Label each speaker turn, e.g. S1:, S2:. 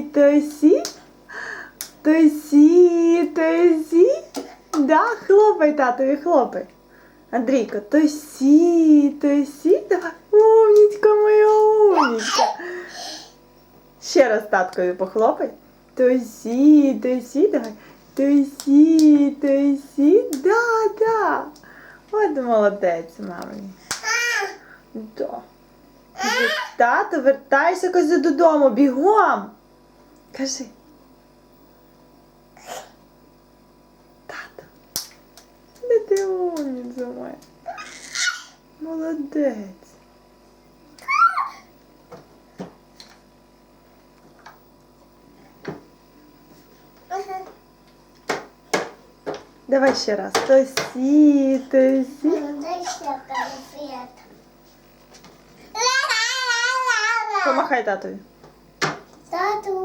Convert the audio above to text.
S1: сі, то сі. То сі, то сі. Да, хлопай, татові, хлопай. Андрійко, то сі, то сі. Давай. Умнічка моя умнічка. Ще раз таткові похлопай. То сі, то давай. То сі, то сі. Да, да. От молодець, мамі. Да. Тато, вертайся козі додому, бігом. Кажи. Тато. Де ти умниця моя? Молодець. Давай ще раз. То сі, то сі. Помахай татові.
S2: Тату,